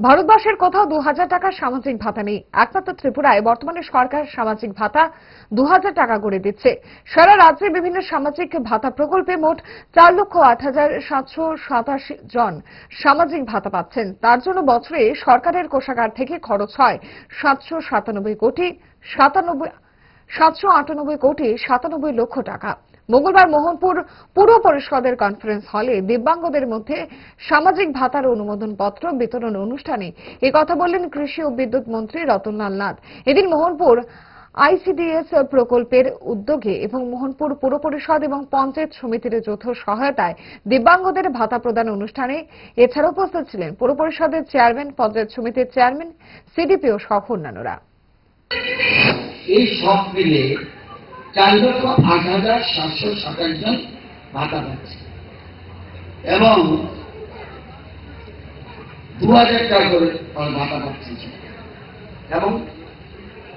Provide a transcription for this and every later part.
ভারতবর্ষের কোথাও দু হাজার টাকার সামাজিক ভাতা নেই। একমাত্র ত্রিপুরায় বর্তমানে সরকার সামাজিক ভাতা দু হাজার টাকা করে দিচ্ছে। সারা রাজ্যে বিভিন্ন সামাজিক ভাতা প্রকল্পে মোট চার লক্ষ আট হাজার সাতশো সাতাশি জন সামাজিক ভাতা পাচ্ছেন। তার জন্য বছরে সরকারের কোষাগার থেকে খরচ হয় সাতশো সাতানব্বই কোটি সাতানব্বই, সাতশো আটানব্বই কোটি সাতানব্বই লক্ষ টাকা। মঙ্গলবার মোহনপুর পুর পরিষদের কনফারেন্স হলে দিব্যাঙ্গদের মধ্যে সামাজিক ভাতার অনুমোদন পত্র বিতরণ অনুষ্ঠানে কথা বললেন কৃষি ও বিদ্যুৎ মন্ত্রী রতনলাল নাথ। এদিন মোহনপুর আইসিডিএস প্রকল্পের উদ্যোগে এবং মোহনপুর পুর পরিষদ এবং পঞ্চায়েত সমিতির যৌথ সহায়তায় দিব্যাঙ্গদের ভাতা প্রদান অনুষ্ঠানে এছাড়া উপস্থিত ছিলেন পুর পরিষদের চেয়ারম্যান পঞ্চায়েত সমিতির চেয়ারম্যান সিডিপিও সহ অন্যান্যরা। এই সব মিলে চার লক্ষ আট হাজার সাতশো সাতাশ জন ভাতা পাচ্ছে। এবং দু হাজার টাকা করে ভাতা পাচ্ছে। এবং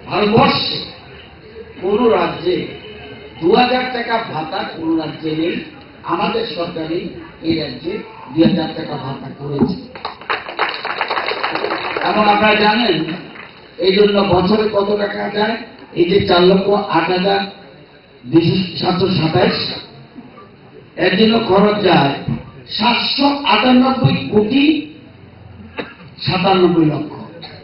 ভারতবর্ষে কোন রাজ্যে দু হাজার টাকা ভাতা কোন রাজ্যে নেই, আমাদের সরকারই এই রাজ্যে দুই হাজার টাকা ভাতা করেছে। এবং আপনারা জানেন, এই জন্য বছরে কত টাকা যায়? এই যে চার লক্ষ আট হাজার সাতশো সাতাইশ। এর জন্য খরচ যায় সাতশো আটানব্বই কোটি সাতানব্বই লক্ষ।